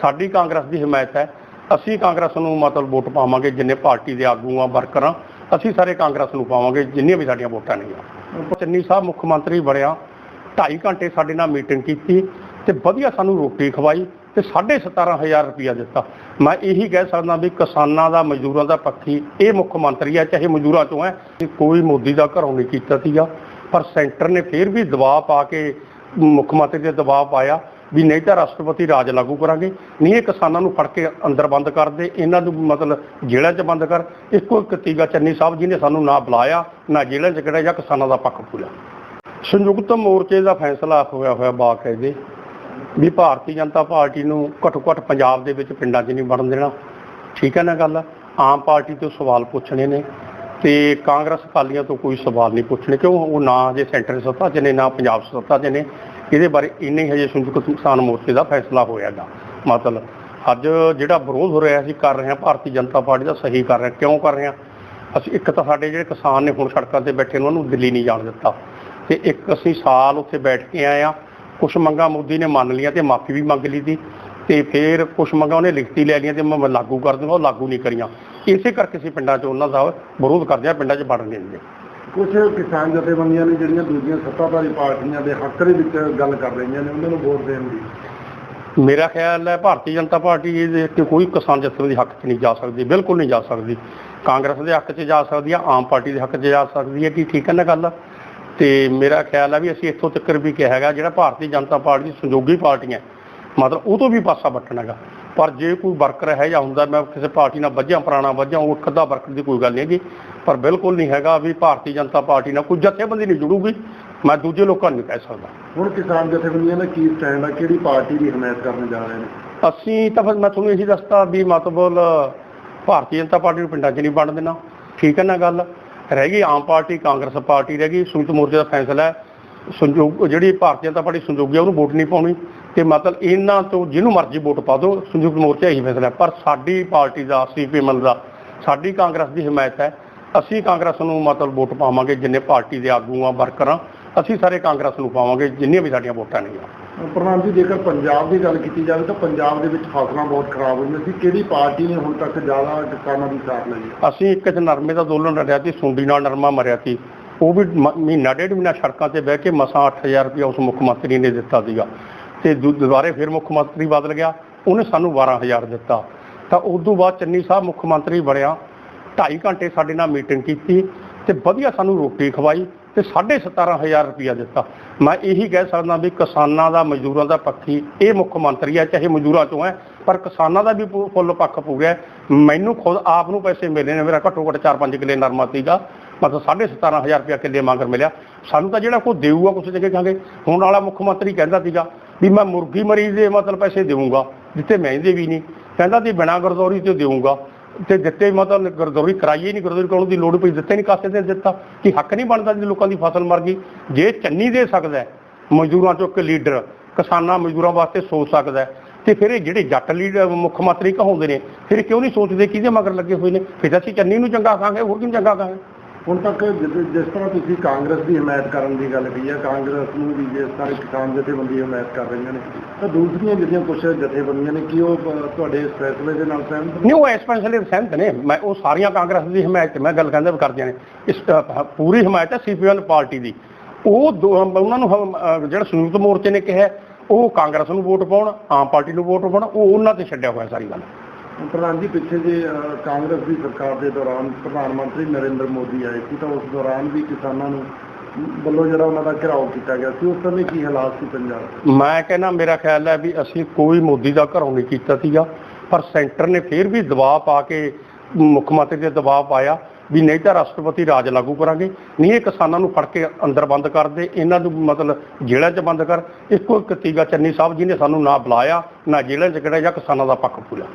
ਸਾਡੀ ਕਾਂਗਰਸ ਦੀ ਹਮਾਇਤ ਹੈ। ਅਸੀਂ ਕਾਂਗਰਸ ਨੂੰ ਮਤਲਬ ਵੋਟ ਪਾਵਾਂਗੇ, ਜਿੰਨੇ ਪਾਰਟੀ ਦੇ ਆਗੂ ਆ, ਵਰਕਰਾਂ ਅਸੀਂ ਸਾਰੇ ਕਾਂਗਰਸ ਨੂੰ ਪਾਵਾਂਗੇ, ਜਿੰਨੀਆਂ ਵੀ ਸਾਡੀਆਂ ਵੋਟਾਂ ਨੇਗੀਆਂ ਚੰਨੀ ਸਾਹਿਬ, ਮੁੱਖ ਮੰਤਰੀ ਬਣਿਆ 2.5 ਘੰਟੇ ਸਾਡੇ ਨਾਲ ਮੀਟਿੰਗ ਕੀਤੀ ਤੇ ਵਧੀਆ ਸਾਨੂੰ ਰੋਟੀ ਖਵਾਈ ਤੇ 17500 ਰੁਪਇਆ ਦਿੱਤਾ। ਮੈਂ ਇਹੀ ਕਹਿ ਸਕਦਾ ਵੀ ਕਿਸਾਨਾਂ ਦਾ, ਮਜ਼ਦੂਰਾਂ ਦਾ ਪੱਖੀ ਇਹ ਮੁੱਖ ਮੰਤਰੀ ਹੈ, ਚਾਹੇ ਮਜ਼ਦੂਰਾਂ ਚੋਂ ਹੈ ਕੋਈ ਮੋਦੀ ਦਾ ਘਰੋਂ ਨਹੀਂ ਕੀਤਾ ਸੀਗਾ। ਪਰ ਸੈਂਟਰ ਨੇ ਫਿਰ ਵੀ ਦਬਾਅ ਪਾ ਕੇ ਮੁੱਖ ਮੰਤਰੀ ਤੇ ਦਬਾਅ ਪਾਇਆ। ਵੀ ਨਹੀਂ ਤਾਂ ਰਾਸ਼ਟਰਪਤੀ ਰਾਜ ਲਾਗੂ ਕਰਾਂਗੇ। ਨਹੀਂ, ਇਹ ਕਿਸਾਨਾਂ ਨੂੰ ਫੜ ਕੇ ਅੰਦਰ ਬੰਦ ਕਰ ਦੇ। ਇਹਨਾਂ ਨੂੰ ਮਤਲਬ ਜੇਲ੍ਹਾਂ 'ਚ ਬੰਦ ਕਰ। ਇੱਕੋ ਇੱਕ ਤੀਗਾ ਚੰਨੀ ਸਾਹਿਬ ਜੀ ਨੇ ਸਾਨੂੰ ਨਾ ਬੁਲਾਇਆ, ਨਾ ਜੇਲ੍ਹਾਂ 'ਚ ਕਿਹੜਾ ਜਾਂ ਕਿਸਾਨਾਂ ਦਾ ਪੱਖ ਪੂਰਿਆ ਸੰਯੁਕਤ ਮੋਰਚੇ ਦਾ ਫੈਸਲਾ ਹੋਇਆ ਹੋਇਆ ਬਾਕਾਇਦੇ ਵੀ ਭਾਰਤੀ ਜਨਤਾ ਪਾਰਟੀ ਨੂੰ ਘੱਟੋ ਘੱਟ ਪੰਜਾਬ ਦੇ ਵਿੱਚ ਪਿੰਡਾਂ 'ਚ ਨਹੀਂ ਵੜਨ ਦੇਣਾ। ਠੀਕ ਹੈ ਨਾ ਗੱਲ? ਆਮ ਪਾਰਟੀ ਤੋਂ ਸਵਾਲ ਪੁੱਛਣੇ ਨੇ ਤੇ ਕਾਂਗਰਸ ਅਕਾਲੀਆਂ ਤੋਂ ਕੋਈ ਸਵਾਲ ਨਹੀਂ ਪੁੱਛਣੇ। ਕਿਉਂ? ਉਹ ਨਾ ਜੇ ਸੈਂਟਰ ਸੱਤਾ 'ਚ ਨੇ, ਨਾ ਪੰਜਾਬ ਸੱਤਾ 'ਚ ਨੇ। ਇਹਦੇ ਬਾਰੇ ਇੰਨੇ ਹੀ ਹਜੇ ਸੰਯੁਕਤ ਕਿਸਾਨ ਮੋਰਚੇ ਦਾ ਫੈਸਲਾ ਹੋਇਆਗਾ। ਮਤਲਬ ਅੱਜ ਜਿਹੜਾ ਵਿਰੋਧ ਹੋ ਰਿਹਾ ਸੀ ਕਰ ਰਹੇ ਹਾਂ, ਭਾਰਤੀ ਜਨਤਾ ਪਾਰਟੀ ਦਾ ਸਹੀ ਕਰ ਰਹੇ, ਕਿਉਂ ਕਰ ਰਹੇ ਹਾਂ? ਅਸੀਂ ਇੱਕ ਤਾਂ ਸਾਡੇ ਜਿਹੜੇ ਕਿਸਾਨ ਨੇ ਹੁਣ ਸੜਕਾਂ ਤੇ ਬੈਠੇ ਉਹਨਾਂ ਨੂੰ ਦਿੱਲੀ ਨਹੀਂ ਜਾਣ ਦਿੱਤਾ। ਤੇ ਇੱਕ ਅਸੀਂ ਸਾਲ ਉੱਥੇ ਬੈਠ ਕੇ ਆਏ ਆ ਕੁਝ ਮੰਗਾਂ ਮੋਦੀ ਨੇ ਮੰਨ ਲਈਆਂ ਤੇ ਮਾਫੀ ਵੀ ਮੰਗ ਲਈ ਸੀ, ਤੇ ਫਿਰ ਕੁਝ ਮੰਗਾਂ ਉਹਨੇ ਲਿਖਤੀ ਲੈ ਲਈਆਂ ਤੇ ਮੈਂ ਲਾਗੂ ਕਰ ਦੂੰਗਾ ਉਹ ਲਾਗੂ ਨਹੀਂ ਕਰੀਆਂ। ਇਸੇ ਕਰਕੇ ਅਸੀਂ ਪਿੰਡਾਂ 'ਚ ਉਹਨਾਂ ਦਾ ਵਿਰੋਧ ਕਰਦੇ ਆ ਪਿੰਡਾਂ 'ਚ ਵੜਨ ਨਹੀਂ ਦਿੰਦੇ। ਕੁਝ ਕਿਸਾਨ ਜਥੇਬੰਦੀਆਂ ਨੇ ਜਿਹੜੀਆਂ ਦੂਜੀਆਂ ਸੱਤਾਧਾਰੀ ਪਾਰਟੀਆਂ ਦੇ ਹੱਕ ਦੇ ਵਿੱਚ ਗੱਲ ਕਰ ਰਹੀਆਂ ਨੇ, ਉਹਨਾਂ ਨੂੰ ਵੋਟ ਦੇਣ ਦੀ। ਮੇਰਾ ਖਿਆਲ ਹੈ ਭਾਰਤੀ ਜਨਤਾ ਪਾਰਟੀ ਇਹਦੇ ਤੇ ਕੋਈ ਕਿਸਾਨ ਜਥੇਬੰਦੀ ਹੱਕ 'ਚ ਨਹੀਂ ਜਾ ਸਕਦੀ, ਬਿਲਕੁਲ ਨਹੀਂ ਜਾ ਸਕਦੀ। ਕਾਂਗਰਸ ਦੇ ਹੱਕ 'ਚ ਜਾ ਸਕਦੀ ਆ, ਆਮ ਪਾਰਟੀ ਦੇ ਹੱਕ 'ਚ ਜਾ ਸਕਦੀ ਹੈ ਕਿ ਠੀਕ ਹੈ ਨਾ ਗੱਲ? ਤੇ ਮੇਰਾ ਖਿਆਲ ਹੈ ਵੀ ਅਸੀਂ ਇੱਥੋਂ ਤੱਕ ਵੀ ਕਿਹਾ ਹੈਗਾ, ਜਿਹੜਾ ਭਾਰਤੀ ਜਨਤਾ ਪਾਰਟੀ ਦੀ ਸੰਯੋਗੀ ਪਾਰਟੀਆਂ, ਮਤਲਬ ਉਹ ਤੋਂ ਵੀ ਪਾਸਾ ਵੱਟਣਾਗਾ ਪਰ ਜੇ ਕੋਈ ਵਰਕਰ ਹੈ ਜਾਂ ਹੁੰਦਾ ਮੈਂ ਕਿਸੇ ਪਾਰਟੀ ਨਾਲ ਵੱਜਿਆ ਪੁਰਾਣਾ ਵੱਜਿਆ ਉਹ ਖੱਦਾ ਵਰਕਰ ਦੀ ਕੋਈ ਗੱਲ ਨਹੀਂ ਹੈਗੀ। ਪਰ ਬਿਲਕੁਲ ਨਹੀਂ ਹੈਗਾ ਵੀ ਭਾਰਤੀ ਜਨਤਾ ਪਾਰਟੀ ਨਾਲ ਕੋਈ ਜਥੇਬੰਦੀ ਨਹੀਂ ਜੁੜੂਗੀ। ਮੈਂ ਦੂਜੇ ਲੋਕਾਂ ਨੂੰ ਨਹੀਂ ਕਹਿ ਸਕਦਾ। ਹੁਣ ਕਿਸਾਨ ਜਥੇਬੰਦੀਆਂ ਦਾ ਕੀ ਸਟੈਂਡ ਹੈ ਕਿਹੜੀ ਪਾਰਟੀ ਦੀ ਹਮਾਇਤ ਕਰਨ ਜਾ ਰਹੇ ਨੇ? ਅਸੀਂ ਤਾਂ ਫਿਰ ਮੈਂ ਤੁਹਾਨੂੰ ਇਹੀ ਦੱਸਤਾ ਵੀ ਮਤਲਬ ਭਾਰਤੀ ਜਨਤਾ ਪਾਰਟੀ ਨੂੰ ਪਿੰਡਾਂ 'ਚ ਨਹੀਂ ਵੰਡ ਦੇਣਾ। ਠੀਕ ਹੈ ਨਾ ਗੱਲ? ਰਹਿ ਗਈ ਆਮ ਪਾਰਟੀ ਕਾਂਗਰਸ ਪਾਰਟੀ ਰਹਿ ਗਈ। ਸੰਯੁਕਤ ਮੋਰਚੇ ਦਾ ਫੈਸਲਾ ਹੈ। ਸੰਯੋਗ ਜਿਹੜੀ ਭਾਰਤੀ ਜਨਤਾ ਪਾਰਟੀ ਸੰਯੋਗੀ ਆ ਉਹਨੂੰ ਵੋਟ ਨਹੀਂ ਪਾਉਣੀ। ਤੇ ਮਤਲਬ ਇਹਨਾਂ ਤੋਂ ਜਿਹਨੂੰ ਮਰਜ਼ੀ ਵੋਟ ਪਾ ਦਿਓ ਸੰਯੁਕਤ ਮੋਰਚਾ ਇਹੀ ਫੈਸਲਾ ਹੈ। ਪਰ ਸਾਡੀ ਪਾਰਟੀ ਦਾ ਸੀਪੀਐਮ ਦਾ ਸਾਡੀ ਕਾਂਗਰਸ ਦੀ ਹਮਾਇਤ ਹੈ। ਅਸੀਂ ਕਾਂਗਰਸ ਨੂੰ ਮਤਲਬ ਵੋਟ ਪਾਵਾਂਗੇ ਜਿੰਨੇ ਪਾਰਟੀ ਦੇ ਆਗੂ ਆ ਵਰਕਰਾਂ ਅਸੀਂ ਸਾਰੇ ਕਾਂਗਰਸ ਨੂੰ ਪਾਵਾਂਗੇ ਜਿੰਨੀਆਂ ਵੀ ਸਾਡੀਆਂ ਵੋਟਾਂ ਨੇਗੀਆਂ ਪ੍ਰਧਾਨ ਜੀ ਜੇਕਰ ਪੰਜਾਬ ਦੀ ਗੱਲ ਕੀਤੀ ਜਾਵੇ ਤਾਂ ਪੰਜਾਬ ਦੇ ਵਿੱਚ ਫਸਲਾਂ ਬਹੁਤ ਖਰਾਬ ਹੋਈਆਂ ਸੀ। ਕਿਹੜੀ ਪਾਰਟੀ ਨੇ ਹੁਣ ਤੱਕ ਜ਼ਿਆਦਾ ਕਿਸਾਨਾਂ ਦੀ ਸਾਥ ਲਈ ਹੈ? ਅਸੀਂ ਇੱਕ ਚ ਨਰਮੇ ਦਾ ਦੋਲਨ ਲੜਿਆ ਸੀ ਸੁੰਡੀ ਨਾਲ ਨਰਮਾ ਮਰਿਆ ਸੀ। ਉਹ ਵੀ ਮਹੀਨਾ ਡੇਢ ਮਹੀਨਾ ਸੜਕਾਂ ਤੇ ਬਹਿ ਕੇ ਮਸਾਂ 8000 ਰੁਪਇਆ ਉਸ ਮੁੱਖ ਮੰਤਰੀ ਨੇ ਦਿੱਤਾ ਸੀਗਾ। ਤੇ ਦੁਬਾਰੇ ਫਿਰ ਮੁੱਖ ਮੰਤਰੀ ਬਦਲ ਗਿਆ, ਉਹਨੇ ਸਾਨੂੰ 12000 ਦਿੱਤਾ। ਤਾਂ ਉਸ ਤੋਂ ਬਾਅਦ ਚੰਨੀ ਸਾਹਿਬ ਮੁੱਖ ਮੰਤਰੀ ਬਣਿਆ 2.5 ਘੰਟੇ ਸਾਡੇ ਨਾਲ ਮੀਟਿੰਗ ਕੀਤੀ ਤੇ ਵਧੀਆ ਸਾਨੂੰ ਰੋਟੀ ਖਵਾਈ ਤੇ 17500 ਰੁਪਇਆ ਦਿੱਤਾ। ਮੈਂ ਇਹੀ ਕਹਿ ਸਕਦਾ ਵੀ ਕਿਸਾਨਾਂ ਦਾ, ਮਜ਼ਦੂਰਾਂ ਦਾ ਪੱਖੀ ਇਹ ਮੁੱਖ ਮੰਤਰੀ ਹੈ, ਚਾਹੇ ਮਜ਼ਦੂਰਾਂ ਚੋਂ ਹੈ, ਪਰ ਕਿਸਾਨਾਂ ਦਾ ਵੀ ਫੁੱਲ ਪੱਖ ਪੂਰਿਆ ਮੈਨੂੰ ਖੁਦ ਆਪ ਨੂੰ ਪੈਸੇ ਮਿਲੇ ਨੇ, ਮੇਰਾ ਘੱਟੋ ਘੱਟ 4-5 ਕਿੱਲੇ ਨਰਮਾ ਸੀਗਾ ਮਤਲਬ 17500 ਰੁਪਇਆ ਕਿੱਲੇ ਮੰਗਰ ਮਿਲਿਆ। ਸਾਨੂੰ ਤਾਂ ਜਿਹੜਾ ਕੋਈ ਦੇਊਗਾ, ਕੁਛ ਦੇ ਕੇ ਕਹਾਂਗੇ ਹੁਣ ਵਾਲਾ ਮੁੱਖ ਮੰਤਰੀ ਕਹਿੰਦਾ ਸੀਗਾ ਵੀ ਮੈਂ ਮੁਰਗੀ ਮਰੀਜ਼ ਦੇ ਮਤਲਬ ਪੈਸੇ ਦੇਵਾਂਗਾ ਜਿੱਤੇ ਮਹਿੰਦੇ ਵੀ ਨਹੀਂ। ਕਹਿੰਦਾ ਸੀ ਬਿਨਾਂ ਗਰਦੌਰੀ ਤੇ ਦੇਵਾਂਗਾ ਤੇ ਦਿੱਤੇ ਮਤਲਬ ਗਰਦੌਰੀ ਕਰਾਈਏ ਨਹੀਂ, ਗਰਦੌਰੀ ਕਰਾਉਣ ਦੀ ਲੋੜ ਪਈ, ਦਿੱਤੇ ਨਹੀਂ, ਕਾਸੇ ਤੇ ਦਿੱਤਾ। ਕਿ ਹੱਕ ਨਹੀਂ ਬਣਦਾ ਜੇ ਲੋਕਾਂ ਦੀ ਫਸਲ ਮਰ ਗਈ? ਜੇ ਚੰਨੀ ਦੇ ਸਕਦਾ ਮਜ਼ਦੂਰਾਂ ਚੋਂ ਇੱਕ ਲੀਡਰ, ਕਿਸਾਨਾਂ ਮਜ਼ਦੂਰਾਂ ਵਾਸਤੇ ਸੋਚ ਸਕਦਾ ਤੇ ਫਿਰ ਇਹ ਜਿਹੜੇ ਜੱਟ ਲੀਡਰ, ਮੁੱਖ ਮੰਤਰੀ ਕਹਾਉਂਦੇ ਨੇ, ਫਿਰ ਕਿਉਂ ਨਹੀਂ ਸੋਚਦੇ, ਕਿਹਦੇ ਮਗਰ ਲੱਗੇ ਹੋਏ ਨੇ? ਫਿਰ ਅਸੀਂ ਚੰਨੀ ਨੂੰ ਚੰਗਾ ਕਹਾਂਗੇ, ਹੋਰ ਕਿਉਂ ਚੰਗਾ ਕਹਾਂਗੇ? ਹੁਣ ਤੱਕ ਜਿ- ਜਿਸ ਤਰ੍ਹਾਂ ਤੁਸੀਂ ਕਾਂਗਰਸ ਦੀ ਹਮਾਇਤ ਕਰਨ ਦੀ ਗੱਲ ਕਹੀ ਹੈ ਕਾਂਗਰਸ ਨੂੰ ਵੀ ਜਿਸ ਸਾਰੇ ਕਿਸਾਨ ਜਥੇਬੰਦੀਆਂ ਹਮਾਇਤ ਕਰ ਰਹੀਆਂ ਨੇ ਤਾਂ ਦੂਸਰੀਆਂ ਜਿਹੜੀਆਂ ਕੁਝ ਜਥੇਬੰਦੀਆਂ ਨੇ ਕੀ ਉਹ ਅ, ਤੁਹਾਡੇ ਇਸ ਫੈਸਲੇ ਦੇ ਨਾਲ ਸਹਿਮਤ ਨੇ? ਨਹੀਂ ਉਹ ਇਸ ਫੈਸਲੇ ਦੇ ਸਹਿਮਤ ਨੇ। ਮੈਂ ਉਹ ਸਾਰੀਆਂ ਕਾਂਗਰਸ ਦੀ ਹਮਾਇਤ ਮੈਂ ਗੱਲ ਕਹਿੰਦਾ ਵੀ ਕਰਦੀਆਂ ਨੇ। ਇਸ ਅ, ਪੂਰੀ ਹਮਾਇਤ ਹੈ ਸੀਪੀਐਮ ਪਾਰਟੀ ਦੀ। ਉਹ ਦੋ- ਉਹਨਾਂ ਨੂੰ ਹਮ, ਅ, ਜਿਹੜਾ ਸੰਯੁਕਤ ਮੋਰਚੇ ਨੇ ਕਿਹਾ ਉਹ ਕਾਂਗਰਸ ਨੂੰ ਵੋਟ ਪਾਉਣ ਆਮ ਪਾਰਟੀ ਨੂੰ ਵੋਟ ਪਾਉਣ ਉਹ ਉਹਨਾਂ ਤੇ ਛੱਡਿਆ ਹੋਇਆ ਸਾਰੀ ਗੱਲ। ਪ੍ਰਧਾਨ ਜੀ ਪਿੱਛੇ ਜੇ ਅ, ਕਾਂਗਰਸ ਦੀ ਸਰਕਾਰ ਦੇ ਦੌਰਾਨ ਪ੍ਰਧਾਨ ਮੰਤਰੀ ਨਰਿੰਦਰ ਮੋਦੀ ਆਏ ਸੀ ਤਾਂ ਉਸ ਦੌਰਾਨ ਵੀ ਕਿਸਾਨਾਂ ਨੂੰ ਵੱਲੋਂ ਜਿਹੜਾ ਉਹਨਾਂ ਦਾ ਘਿਰਾਓ ਕੀਤਾ ਗਿਆ ਸੀ ਉਸ ਸਮੇਂ ਕੀ ਹਾਲਾਤ ਸੀ ਪੰਜਾਬ ਦੇ? ਮੈਂ ਕਹਿੰਦਾ ਮੇਰਾ ਖਿਆਲ ਹੈ ਵੀ ਅਸੀਂ ਕੋਈ ਮੋਦੀ ਦਾ ਘਰੋਂ ਨਹੀਂ ਕੀਤਾ ਸੀਗਾ ਪਰ ਸੈਂਟਰ ਨੇ ਫਿਰ ਵੀ ਦਬਾਅ ਪਾ ਕੇ ਮੁੱਖ ਮੰਤਰੀ ਤੇ ਦਬਾਅ ਪਾਇਆ ਵੀ ਨਹੀਂ ਤਾਂ ਰਾਸ਼ਟਰਪਤੀ ਰਾਜ ਲਾਗੂ ਕਰਾਂਗੇ ਨਹੀਂ ਇਹ ਕਿਸਾਨਾਂ ਨੂੰ ਫੜ ਕੇ ਅੰਦਰ ਬੰਦ ਕਰ ਦੇ ਇਹਨਾਂ ਨੂੰ ਮਤਲਬ ਜੇਲ੍ਹਾਂ 'ਚ ਬੰਦ ਕਰ ਇੱਕੋ ਇੱਕ ਤੀਗਾ ਚੰਨੀ ਸਾਹਿਬ ਜੀ ਨੇ ਸਾਨੂੰ ਨਾ ਬੁਲਾਇਆ ਨਾ ਜੇਲ੍ਹਾਂ 'ਚ ਕਿਹੜਾ ਜਾਂ ਕਿਸਾਨਾਂ ਦਾ ਪੱਖ ਪੂਰਿਆ